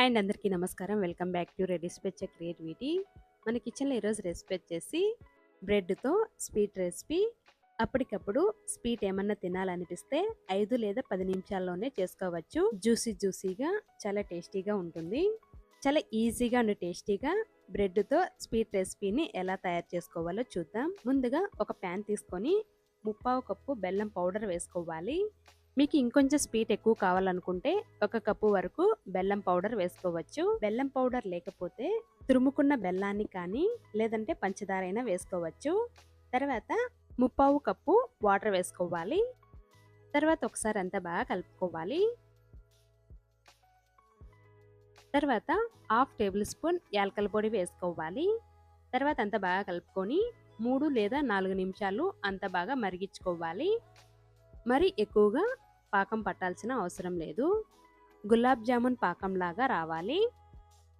And అందరికీ నమస్కారం. Welcome back to ready speech creativity. మన కిచెన్లో ఈరోజు రెసిపీ వచ్చేసి బ్రెడ్తో స్వీట్ రెసిపీ. అప్పటికప్పుడు స్వీట్ ఏమన్నా తినాలనిపిస్తే ఐదు లేదా పది నిమిషాల్లోనే చేసుకోవచ్చు. జ్యూసీ జ్యూసీగా చాలా టేస్టీగా ఉంటుంది. చాలా ఈజీగా అండ్ టేస్టీగా బ్రెడ్తో స్వీట్ రెసిపీని ఎలా తయారు చేసుకోవాలో చూద్దాం. ముందుగా ఒక ప్యాన్ తీసుకొని ముప్పావు కప్పు బెల్లం పౌడర్ వేసుకోవాలి. మీకు ఇంకొంచెం స్వీట్ ఎక్కువ కావాలనుకుంటే ఒక కప్పు వరకు బెల్లం పౌడర్ వేసుకోవచ్చు. బెల్లం పౌడర్ లేకపోతే తురుముకున్న బెల్లాన్ని కానీ లేదంటే పంచదార అయినా వేసుకోవచ్చు. తర్వాత ముప్పావు కప్పు వాటర్ వేసుకోవాలి. తర్వాత ఒకసారి అంతా బాగా కలుపుకోవాలి. తర్వాత హాఫ్ టేబుల్ స్పూన్ యాలకల పొడి వేసుకోవాలి. తర్వాత అంతా బాగా కలుపుకొని మూడు లేదా నాలుగు నిమిషాలు అంత బాగా మరిగించుకోవాలి. మరి ఎక్కువగా పాకం పట్టాల్సిన అవసరం లేదు. గులాబ్ జామున్ పాకంలాగా రావాలి.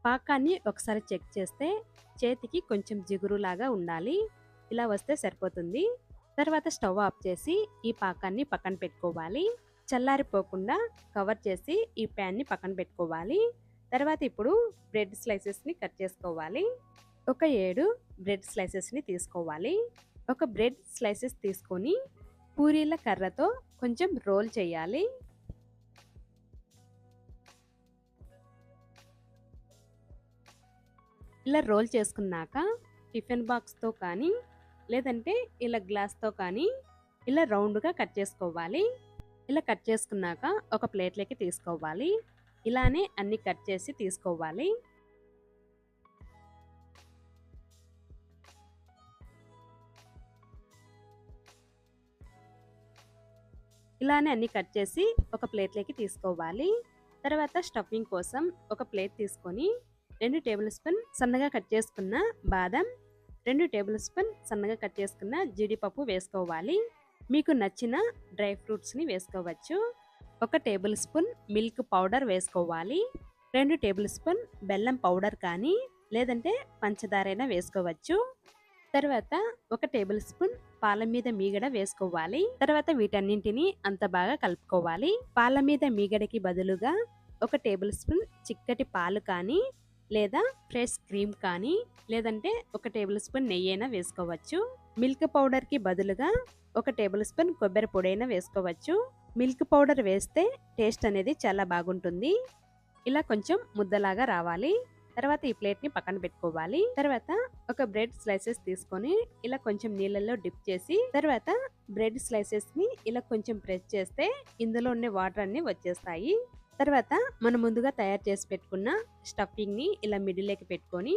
పాకాన్ని ఒకసారి చెక్ చేస్తే చేతికి కొంచెం జిగురులాగా ఉండాలి. ఇలా వస్తే సరిపోతుంది. తర్వాత స్టవ్ ఆఫ్ చేసి ఈ పాకాన్ని పక్కన పెట్టుకోవాలి. చల్లారిపోకుండా కవర్ చేసి ఈ ప్యాన్ని పక్కన పెట్టుకోవాలి. తర్వాత ఇప్పుడు బ్రెడ్ స్లైసెస్ని కట్ చేసుకోవాలి. ఒక ఏడు బ్రెడ్ స్లైసెస్ని తీసుకోవాలి. ఒక బ్రెడ్ స్లైసెస్ తీసుకొని పూరీల కర్రతో కొంచెం రోల్ చేయాలి. ఇలా రోల్ చేసుకున్నాక టిఫిన్ బాక్స్తో కానీ లేదంటే ఇలా గ్లాస్తో కానీ ఇలా రౌండ్గా కట్ చేసుకోవాలి. ఇలా కట్ చేసుకున్నాక ఒక ప్లేట్లోకి తీసుకోవాలి. ఇలానే అన్ని కట్ చేసి తీసుకోవాలి. ఇలానే అన్ని కట్ చేసి ఒక ప్లేట్లోకి తీసుకోవాలి. తర్వాత స్టఫింగ్ కోసం ఒక ప్లేట్ తీసుకొని రెండు టేబుల్ స్పూన్ సన్నగా కట్ చేసుకున్న బాదం రెండు టేబుల్ స్పూన్ సన్నగా కట్ చేసుకున్న జీడిపప్పు వేసుకోవాలి. మీకు నచ్చిన డ్రై ఫ్రూట్స్ని వేసుకోవచ్చు. ఒక టేబుల్ స్పూన్ మిల్క్ పౌడర్ వేసుకోవాలి. రెండు టేబుల్ స్పూన్ బెల్లం పౌడర్ కానీ లేదంటే పంచదారైనా వేసుకోవచ్చు. తర్వాత ఒక టేబుల్ స్పూన్ పాల మీద మీగడ వేసుకోవాలి. తర్వాత వీటన్నింటిని అంత బాగా కలుపుకోవాలి. పాల మీద మీగడకి బదులుగా ఒక టేబుల్ స్పూన్ చిక్కటి పాలు కానీ లేదా ఫ్రెష్ క్రీమ్ కానీ లేదంటే ఒక టేబుల్ స్పూన్ నెయ్యి అయినా వేసుకోవచ్చు. మిల్క్ పౌడర్కి బదులుగా ఒక టేబుల్ స్పూన్ కొబ్బరి పొడి అయినా వేసుకోవచ్చు. మిల్క్ పౌడర్ వేస్తే టేస్ట్ అనేది చాలా బాగుంటుంది. ఇలా కొంచెం ముద్దలాగా రావాలి. తర్వాత ఈ ప్లేట్ని పక్కన పెట్టుకోవాలి. తర్వాత ఒక బ్రెడ్ స్లైసెస్ తీసుకొని ఇలా కొంచెం నీళ్ళల్లో డిప్ చేసి తర్వాత బ్రెడ్ స్లైసెస్ని ఇలా కొంచెం ప్రెస్ చేస్తే ఇందులో ఉండే వాటర్ అన్ని వచ్చేస్తాయి. తర్వాత మనం ముందుగా తయారు చేసి పెట్టుకున్న స్టఫింగ్ని ఇలా మిడిల్లోకి పెట్టుకొని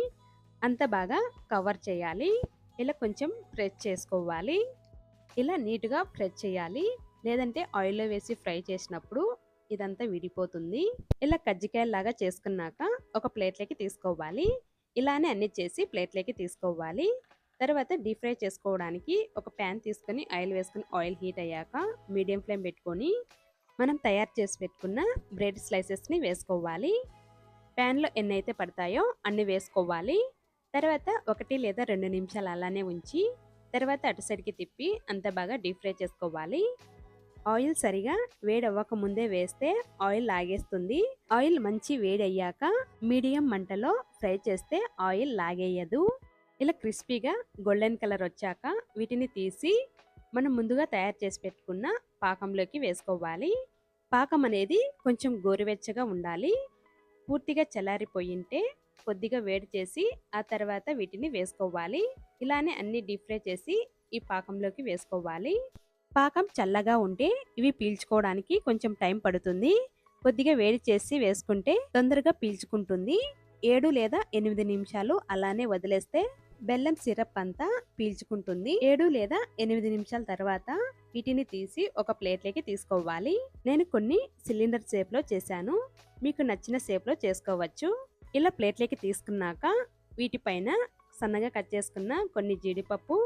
అంత బాగా కవర్ చేయాలి. ఇలా కొంచెం ప్రెస్ చేసుకోవాలి. ఇలా నీట్గా ప్రెస్ చేయాలి. లేదంటే ఆయిల్లో వేసి ఫ్రై చేసినప్పుడు ఇదంతా విడిపోతుంది. ఇలా కజ్జికాయలాగా చేసుకున్నాక ఒక ప్లేట్లోకి తీసుకోవాలి. ఇలానే అన్ని చేసి ప్లేట్లోకి తీసుకోవాలి. తర్వాత డీప్ ఫ్రై చేసుకోవడానికి ఒక ప్యాన్ తీసుకొని ఆయిల్ వేసుకొని ఆయిల్ హీట్ అయ్యాక మీడియం ఫ్లేమ్ పెట్టుకొని మనం తయారు చేసి పెట్టుకున్న బ్రెడ్ స్లైసెస్ని వేసుకోవాలి. ప్యాన్లో ఎన్ని అయితే పడతాయో అన్ని వేసుకోవాలి. తర్వాత ఒకటి లేదా రెండు నిమిషాలు అలానే ఉంచి తర్వాత అటు సైడ్కి తిప్పి అంత బాగా డీప్ ఫ్రై చేసుకోవాలి. ఆయిల్ సరిగా వేడవ్వక ముందే వేస్తే ఆయిల్ లాగేస్తుంది. ఆయిల్ మంచి వేడి అయ్యాక మీడియం మంటలో ఫ్రై చేస్తే ఆయిల్ లాగేయదు. ఇలా క్రిస్పీగా గోల్డెన్ కలర్ వచ్చాక వీటిని తీసి మనం ముందుగా తయారు చేసి పెట్టుకున్న పాకంలోకి వేసుకోవాలి. పాకం అనేది కొంచెం గోరువెచ్చగా ఉండాలి. పూర్తిగా చల్లారిపోయింటే కొద్దిగా వేడి చేసి ఆ తర్వాత వీటిని వేసుకోవాలి. ఇలానే అన్ని డీప్ ఫ్రై చేసి ఈ పాకంలోకి వేసుకోవాలి. పాకం చల్లగా ఉంటే ఇవి పీల్చుకోవడానికి కొంచెం టైం పడుతుంది. కొద్దిగా వేడి చేసి వేసుకుంటే తొందరగా పీల్చుకుంటుంది. ఏడు లేదా ఎనిమిది నిమిషాలు అలానే వదిలేస్తే బెల్లం సిరప్ అంతా పీల్చుకుంటుంది. ఏడు లేదా ఎనిమిది నిమిషాల తర్వాత వీటిని తీసి ఒక ప్లేట్లోకి తీసుకోవాలి. నేను కొన్ని సిలిండర్ షేప్లో చేశాను. మీకు నచ్చిన షేప్లో చేసుకోవచ్చు. ఇలా ప్లేట్లోకి తీసుకున్నాక వీటిపైన సన్నగా కట్ చేసుకున్న కొన్ని జీడిపప్పు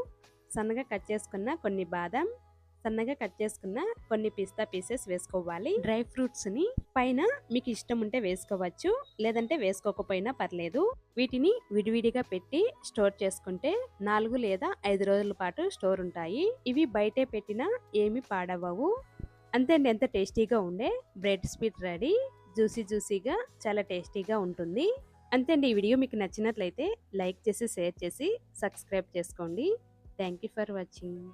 సన్నగా కట్ చేసుకున్న కొన్ని బాదం సన్నగా కట్ చేసుకున్న కొన్ని పిస్తా పీసెస్ వేసుకోవాలి. డ్రై ఫ్రూట్స్ని పైన మీకు ఇష్టం ఉంటే వేసుకోవచ్చు లేదంటే వేసుకోకపోయినా పర్లేదు. వీటిని విడివిడిగా పెట్టి స్టోర్ చేసుకుంటే నాలుగు లేదా ఐదు రోజుల పాటు స్టోర్ ఉంటాయి. ఇవి బయటే పెట్టినా ఏమి పాడవవు అంతే అండి ఎంత టేస్టీగా ఉండే బ్రెడ్ స్వీట్ రెడీ. జ్యూసీ జ్యూసీగా చాలా టేస్టీగా ఉంటుంది. అంతే అండి ఈ వీడియో మీకు నచ్చినట్లయితే లైక్ చేసి షేర్ చేసి సబ్స్క్రైబ్ చేసుకోండి. Thank you for watching.